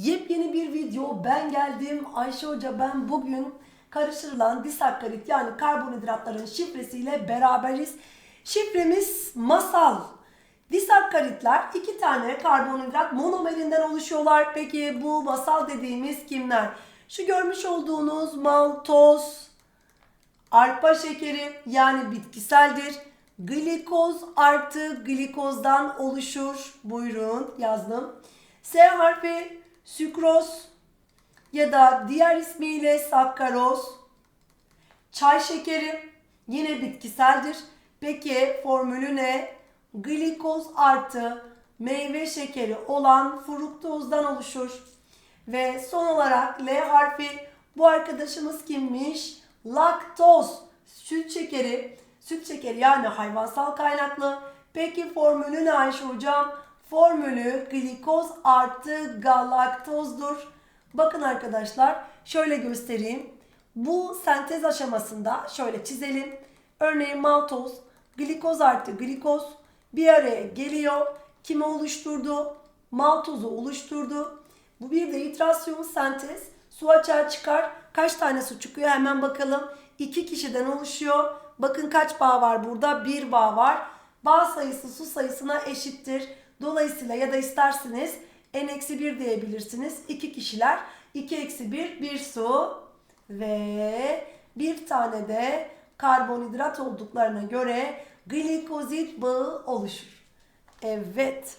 Yepyeni bir video. Ben geldim. Ayşe Hoca ben bugün karıştırılan disakkarit yani karbonhidratların şifresiyle beraberiz. Şifremiz masal. Disakkaritler iki tane karbonhidrat monomerinden oluşuyorlar. Peki bu masal dediğimiz kimler? Şu görmüş olduğunuz maltoz, arpa şekeri yani bitkiseldir. Glikoz artı glikozdan oluşur. Buyurun yazdım. S harfi sükroz ya da diğer ismiyle sakkaroz. Çay şekeri yine bitkiseldir. Peki formülü ne? Glikoz artı meyve şekeri olan fruktozdan oluşur. Ve son olarak L harfi bu arkadaşımız kimmiş? Laktoz, süt şekeri. Süt şekeri yani hayvansal kaynaklı. Peki formülü ne Ayşe hocam? Formülü glikoz artı galaktozdur. Bakın arkadaşlar şöyle göstereyim. Bu sentez aşamasında şöyle çizelim. Örneğin maltoz, glikoz artı glikoz bir araya geliyor. Kimi oluşturdu? Maltozu oluşturdu. Bu bir dehidrasyon sentez. Su açığa çıkar. Kaç tane su çıkıyor hemen bakalım. İki kişiden oluşuyor. Bakın kaç bağ var burada? Bir bağ var. Bağ sayısı su sayısına eşittir. Dolayısıyla ya da isterseniz n-1 diyebilirsiniz. İki kişiler. 2 eksi 1 bir su ve bir tane de karbonhidrat olduklarına göre glikozit bağı oluşur. Evet.